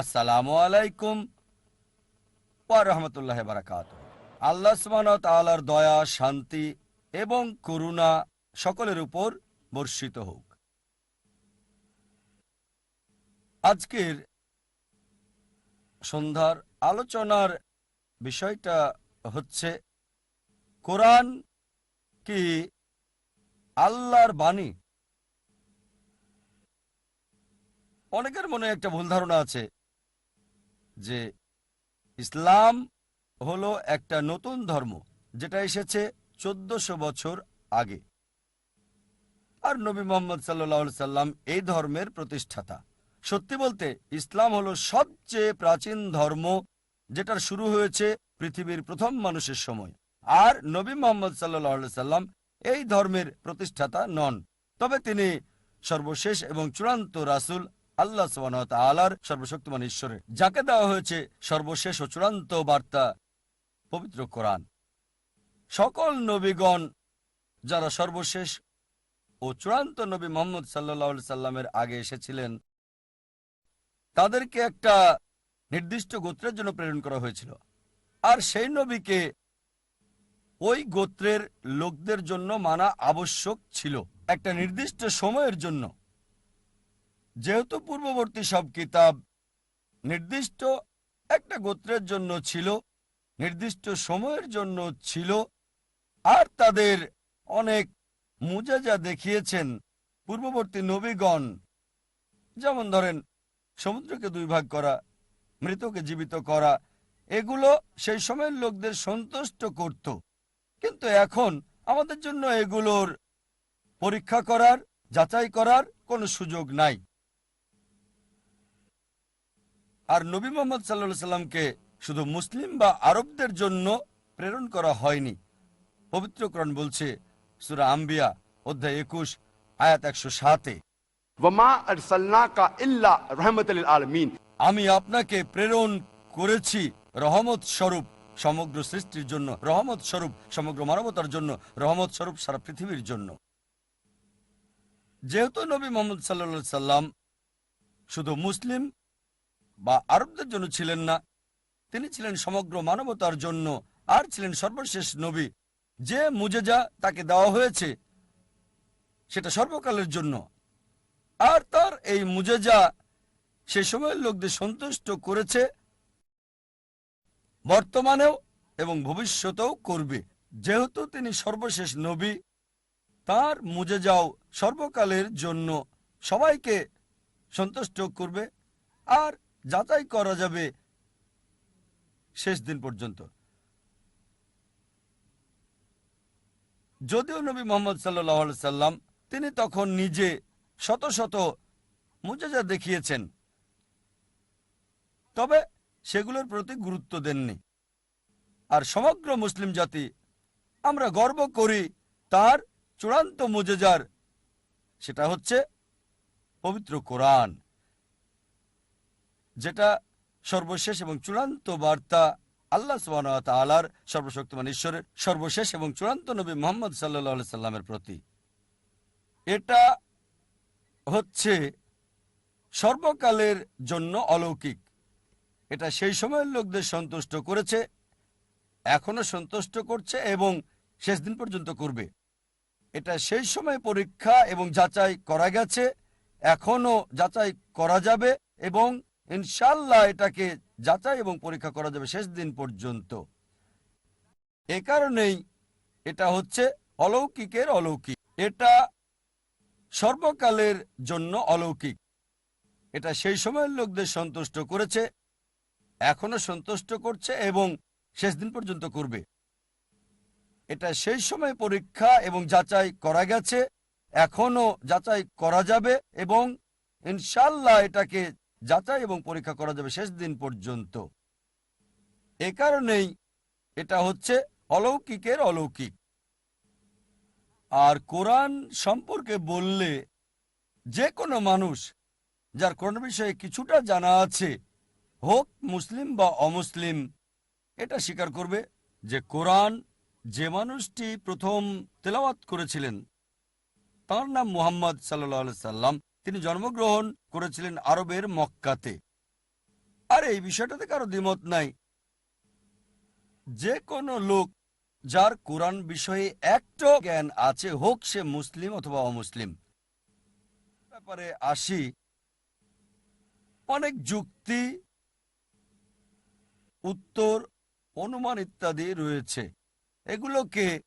আসসালামু আলাইকুম রহমতুল্লাহ বারাকাত আল্লাহ সুবহানাহু দয়া, শান্তি এবং করুণা সকলের উপর বর্ষিত হোক। আজকের সন্ধ্যার আলোচনার বিষয়টা হচ্ছে, কোরআন কি আল্লাহর বাণী? অনেকের মনে একটা ভুল ধারণা আছে যে ইসলাম হলো একটা নতুন ধর্ম, যেটা এসেছে চোদ্দশো বছর আগে। আর নবী মোহাম্মদ সাল্লাহ সাল্লাম এই ধর্মের প্রতিষ্ঠাতা। সত্যি বলতে, ইসলাম হলো সবচেয়ে প্রাচীন ধর্ম, যেটার শুরু হয়েছে পৃথিবীর প্রথম মানুষের সময়। আর নবী মোহাম্মদ সাল্লাহ সাল্লাম এই ধর্মের প্রতিষ্ঠাতা নন। তবে তিনি সর্বশেষ এবং চূড়ান্ত রাসুল আল্লাহ আলার সর্বশক্তিমান ঈশ্বরের। যাকে দেওয়া হয়েছে সর্বশেষ ও চূড়ান্ত বার্তা, পবিত্র কোরআন। সকল নবীগণ যারা সর্বশেষ ও চূড়ান্ত নবী মোহাম্মদ সাল্লাহ সাল্লামের আগে এসেছিলেন, তাদেরকে একটা নির্দিষ্ট গোত্রের জন্য প্রেরণ করা হয়েছিল। আর সেই নবীকে ওই গোত্রের লোকদের জন্য মানা আবশ্যক ছিল। একটা নির্দিষ্ট সময়ের জন্য। যেহেতু পূর্ববর্তী সব কিতাব নির্দিষ্ট একটা গোত্রের জন্য ছিল, নির্দিষ্ট সময়ের জন্য ছিল, আর তাদের অনেক মুজাজা দেখিয়েছেন পূর্ববর্তী নবীগণ। যেমন ধরেন, সমুদ্রকে দুই ভাগ করা, মৃতকে জীবিত করা, এগুলো সেই সময়ের লোকদের সন্তুষ্ট করত। কিন্তু এখন আমাদের জন্য এগুলোর পরীক্ষা করার, যাচাই করার কোনো সুযোগ নাই। আর নবী মোহাম্মদ সাল্লা সাল্লামকে শুধু মুসলিম বা আরবদের জন্য প্রেরণ করা হয়নি। পবিত্রকরণ বলছে সুরা আম্বিয়া অধ্যায় একুশ আয়াত একশো সাতে আমি আপনাকে প্রেরণ করেছি রহমত স্বরূপ সমগ্র সৃষ্টির জন্য রহমত স্বরূপ সমগ্র মানবতার জন্য রহমত স্বরূপ সারা পৃথিবীর জন্য। যেহেতু নবী মোহাম্মদ সাল্লা সাল্লাম শুধু মুসলিম বা আরবদের জন্য ছিলেন না। তিনি ছিলেন সমগ্র মানবতার জন্য আর ছিলেন সর্বশেষ নবী। যে মুজেজা তাকে দেওয়া হয়েছে, সেটা সর্বকালের জন্য। আর তার এই মুজেজা সে সময়ের লোকদের সন্তুষ্ট করেছে, বর্তমানেও এবং ভবিষ্যতেও করবে। যেহেতু তিনি সর্বশেষ নবী, তার মুজেজাও সর্বকালের জন্য সবাইকে সন্তুষ্ট করবে। আর যাচাই করা যাবে শেষ দিন পর্যন্ত। যদিও নবী মোহাম্মদ সাল্লাহ সাল্লাম, তিনি তখন নিজে শত শত মুজেজা দেখিয়েছেন। তবে সেগুলোর প্রতি গুরুত্ব দেননি। আর সমগ্র মুসলিম জাতি আমরা গর্ব করি তার চূড়ান্ত মুজেজার, সেটা হচ্ছে পবিত্র কোরআন। যেটা সর্বশেষ এবং চূড়ান্ত বার্তা আল্লাহ সুবাহর সর্বশক্তিমান ঈশ্বরের সর্বশেষ এবং চূড়ান্ত নবী মোহাম্মদ সাল্লা সাল্লামের প্রতি। এটা হচ্ছে সর্বকালের জন্য অলৌকিক। এটা সেই সময়ের লোকদের সন্তুষ্ট করেছে, এখনও সন্তুষ্ট করছে এবং শেষ দিন পর্যন্ত করবে। এটা সেই সময় পরীক্ষা এবং যাচাই করা গেছে, এখনও যাচাই করা যাবে এবং ইনশাল্লাহ এটাকে যাচাই এবং পরীক্ষা করা যাবে শেষ দিন পর্যন্ত। এ কারণেই এটা হচ্ছে অলৌকিকের অলৌকিক। এটা সর্বকালের জন্য অলৌকিক। এটা সেই সময়ের লোকদের সন্তুষ্ট করেছে, এখনও সন্তুষ্ট করছে এবং শেষ দিন পর্যন্ত করবে। এটা সেই সময় পরীক্ষা এবং যাচাই করা গেছে, এখনও যাচাই করা যাবে এবং ইনশাল্লাহ এটাকে যাচাই এবং পরীক্ষা করা যাবে শেষ দিন পর্যন্ত। এ কারণেই এটা হচ্ছে অলৌকিকের অলৌকিক। আর কোরআন সম্পর্কে বললে যে কোনো মানুষ যার কোরআন বিষয়ে কিছুটা জানা আছে, হোক মুসলিম বা অমুসলিম, এটা স্বীকার করবে যে কোরআন যে মানুষটি প্রথম তেলাওয়াত করেছিলেন, তার নাম মুহাম্মদ সাল্লাহ সাল্লাম তিনি জন্মগ্রহণ করেছিলেন আরবের মক্কাতে। আর এই বিষয়টাতে কারও দ্বিমত নাই। যে কোনো লোক যার কোরআন বিষয়ে একটা জ্ঞান আছে, হোক সে মুসলিম অথবা অমুসলিম। ব্যাপারে আসি। অনেক যুক্তি, উত্তর, অনুমান ইত্যাদি রয়েছে। এগুলোকে